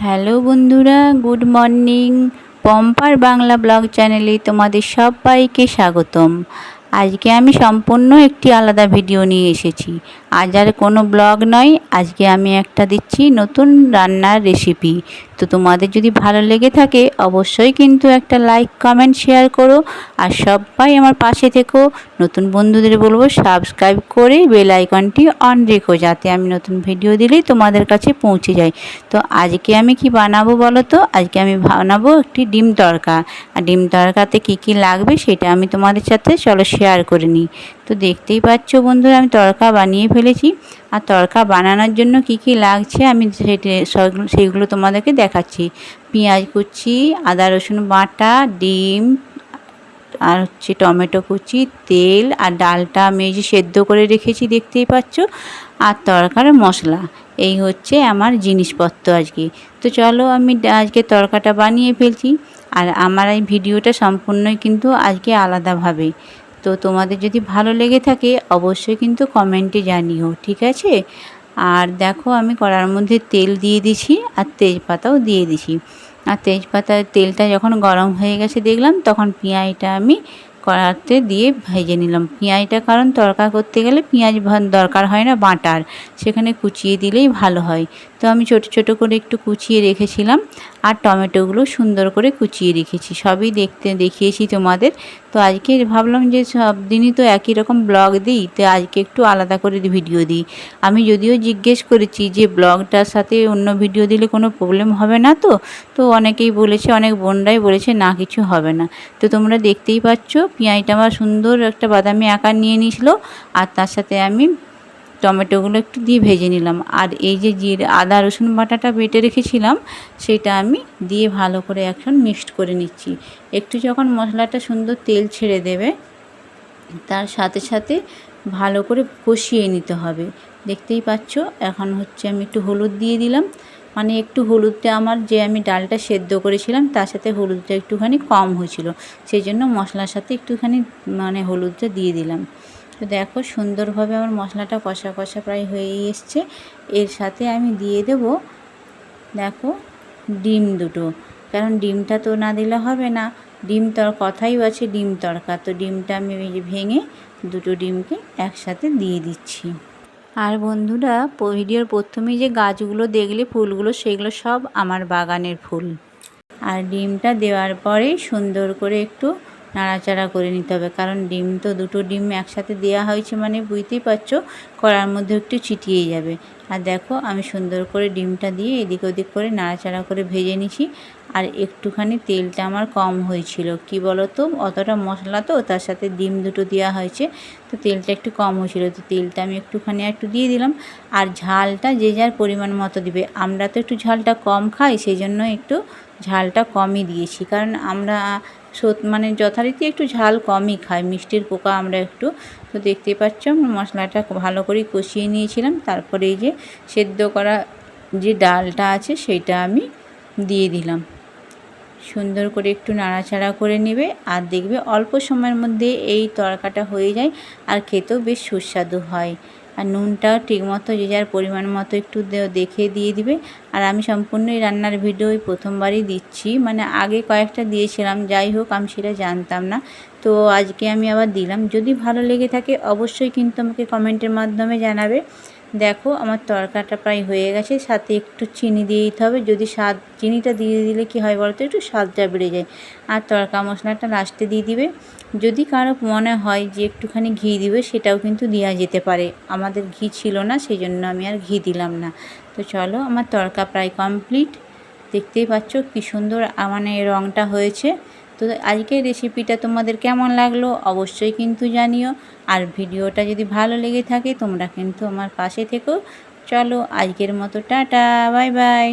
Hello বন্ধুরা good morning. পম্পার Bangla blog চ্যানেলে তোমাদের সবাইকে স্বাগতম। আজকে আমি সম্পূর্ণ একটি আলাদা ভিডিও নিয়ে এসেছি। আজ আর কোনো ব্লগ নয়, আজকে আমি একটা দিচ্ছি নতুন রান্নার রেসিপি তো তোমাদের যদি ভালো লেগে থাকে, অবশ্যই কিন্তু একটা লাইক কমেন্ট শেয়ার করো। আর সবাই আমার পাশে থেকো। নতুন বন্ধুদের বলব সাবস্ক্রাইব করে বেল আইকনটি অন রেখো, যাতে আমি নতুন ভিডিও দিলেই তোমাদের কাছে পৌঁছে যায় তো আজকে আমি কি বানাবো বলো তো? আজকে আমি বানাবো একটি ডিম তড়কা। আর ডিম তড়কাতে কি কি লাগবে সেটা আমি তোমাদের সাথে চলো শেয়ার করে নিই তো দেখতেই পাচ্ছ বন্ধুরা, আমি তড়কা বানিয়ে ফেলেছি। আর তড়কা বানানোর জন্য কি কি লাগছে আমি সেটা সেইগুলো তোমাদেরকে দেখাচ্ছি। পেঁয়াজ কুচি, আদা রসুন বাটা, ডিম, আর হচ্ছে টমেটো কুচি, তেল আর ডালটা আমি যে সেদ্ধ করে রেখেছি দেখতেই পাচ্ছ। আর তরকার মশলা, এই হচ্ছে আমার জিনিসপত্র আজকে। তো চলো আমি আজকে তরকাটা বানিয়ে ফেলছি। আর আমার এই ভিডিওটা সম্পূর্ণই কিন্তু আজকে আলাদাভাবে। তো তোমাদের যদি ভালো লেগে থাকে, অবশ্যই কিন্তু কমেন্টে জানিও, ঠিক আছে? আর দেখো, আমি কড়ার মধ্যে তেল দিয়ে দিছি আর তেজপাতাও দিয়ে দিছি। আর তেজপাতার তেলটা যখন গরম হয়ে গেছে দেখলাম, তখন পেঁয়াজটা আমি কড়াতে দিয়ে ভেজে নিলাম। পেঁয়াজটা কারণ তরকা করতে গেলে পেঁয়াজ দরকার হয় না বাটার, সেখানে কুচিয়ে দিলেই ভালো হয়। তো আমি ছোট ছোট করে একটু কুচিয়ে রেখেছিলাম আর টমেটোগুলো সুন্দর করে কুচিয়ে রেখেছি। সবই দেখতে দেখিয়েছি তোমাদের। তো আজকে ভাবলাম যে সব দিনই তো একই রকম ব্লগ দিই, তো আজকে একটু আলাদা করে ভিডিও দিই। আমি যদিও জিজ্ঞেস করেছি যে ব্লগটার সাথে অন্য ভিডিও দিলে কোনো প্রবলেম হবে না তো? তো অনেকেই বলেছে, অনেক বোনরাই বলেছে, না, কিছু হবে না। তো তোমরা দেখতেই পাচ্ছ, পিঁয়াজটা আমার সুন্দর একটা বাদামি আকার নিয়ে নিয়েছিল, আর তার সাথে আমি টমেটোগুলো একটু দিয়ে ভেজে নিলাম। আর এই যে জিরে আদা, রসুন বাটাটা বেটে রেখেছিলাম, সেটা আমি দিয়ে ভালো করে এখন মিক্সড করে নিচ্ছি। একটু যখন মশলাটা সুন্দর তেল ছেড়ে দেবে, তার সাথে সাথে ভালো করে কষিয়ে নিতে হবে। দেখতেই পাচ্ছ, এখন হচ্ছে আমি একটু হলুদ দিয়ে দিলাম। মানে একটু হলুদটা আমার যে আমি ডালটা সেদ্ধ করেছিলাম, তার সাথে হলুদটা একটুখানি কম হয়েছিল। সেই জন্য মশলার সাথে একটুখানি মানে হলুদটা দিয়ে দিলাম। তো দেখো সুন্দরভাবে আমার মশলাটা কষা কষা প্রায় হয়েই এসছে। এর সাথে আমি দিয়ে দেব, দেখো, ডিম দুটো। কারণ ডিমটা তো না দিলে হবে না। ডিম তর কথাই আছে, ডিম তরকা তো ডিমটা আমি ভেঙে দুটো ডিমকে একসাথে দিয়ে দিচ্ছি। আর বন্ধুরা ভিডিওর প্রথমেই যে গাছগুলো দেখলে, ফুলগুলো, সেগুলো সব আমার বাগানের ফুল। আর ডিমটা দেওয়ার পরেই সুন্দর করে একটু নাড়াচাড়া করে নিতে হবে। কারণ ডিম তো দুটো ডিম একসাথে দেওয়া হয়েছে মানে বুঝতেই পারছ, কড়ার মধ্যে একটু ছিটিয়ে যাবে। আর দেখো, আমি সুন্দর করে ডিমটা দিয়ে এদিক ওদিক করে নাড়াচাড়া করে ভেজে নিছি আর একটুখানি তেলটা আমার কম হয়েছিল। কি বলো তো অতটা মশলা তো, তার সাথে ডিম দুটো দেওয়া হয়েছে। তো তেলটা একটু কম হয়েছিল। তো তেলটা আমি একটুখানি একটু দিয়ে দিলাম। আর ঝালটা যে যার পরিমাণ মতো দিবে। আমরা তো একটু ঝালটা কম খাই সেই জন্য একটু ঝালটা কমই দিয়েছি। কারণ আমরা সত মানে যথারীতি একটু ঝাল কমই খাই। মিষ্টির পোকা আমরা একটু। তো দেখতেই পাচ্ছ, মশলাটা ভালো করে কষিয়ে নিয়েছিলাম। তারপরে এই যে সেদ্ধ করা যে ডালটা আছে সেইটা আমি দিয়ে দিলাম। সুন্দর করে একটু নাড়াচাড়া করে নেবে আর দেখবে অল্প সময়ের মধ্যে এই তরকাটা হয়ে যায় আর খেতেও বেশ সুস্বাদু হয়। আর নুনটাও ঠিকমতো যে যার পরিমাণ মতো একটু দেখে দিয়ে দিবে। আর আমি সম্পূর্ণ এই রান্নার ভিডিও প্রথমবারই দিচ্ছি। মানে আগে কয়েকটা দিয়েছিলাম, যাই হোক আমি সেটা জানতাম না। তো আজকে আমি আবার দিলাম। যদি ভালো লেগে থাকে অবশ্যই কিন্তু আমাকে কমেন্টের মাধ্যমে জানাবে। দেখো, আমার তরকাটা প্রায় হয়ে গেছে। সাথে একটু চিনি দিয়ে দিতে হবে। যদি স্বাদ, চিনিটা দিয়ে দিলে কি হয় বলতো, একটু স্বাদটা বেড়ে যায়। আর তরকা মশলাটা লাস্টে দিয়ে দিবে। যদি কারও মনে হয় যে একটুখানি ঘি দিবে, সেটাও কিন্তু দেওয়া যেতে পারে। আমাদের ঘি ছিল না সেই জন্য আমি আর ঘি দিলাম না। তো চলো, আমার তরকা প্রায় কমপ্লিট দেখতেই পাচ্ছ কী সুন্দর মানে রঙটা হয়েছে। তো আজকের রেসিপিটা তোমাদের কেমন লাগল অবশ্যই কিন্তু জানিও। আর ভিডিওটা যদি ভালো লেগে থাকে তোমরা কিন্তু আমার পাশে থেকো। চলো আজকের মতো টাটা, বাই বাই।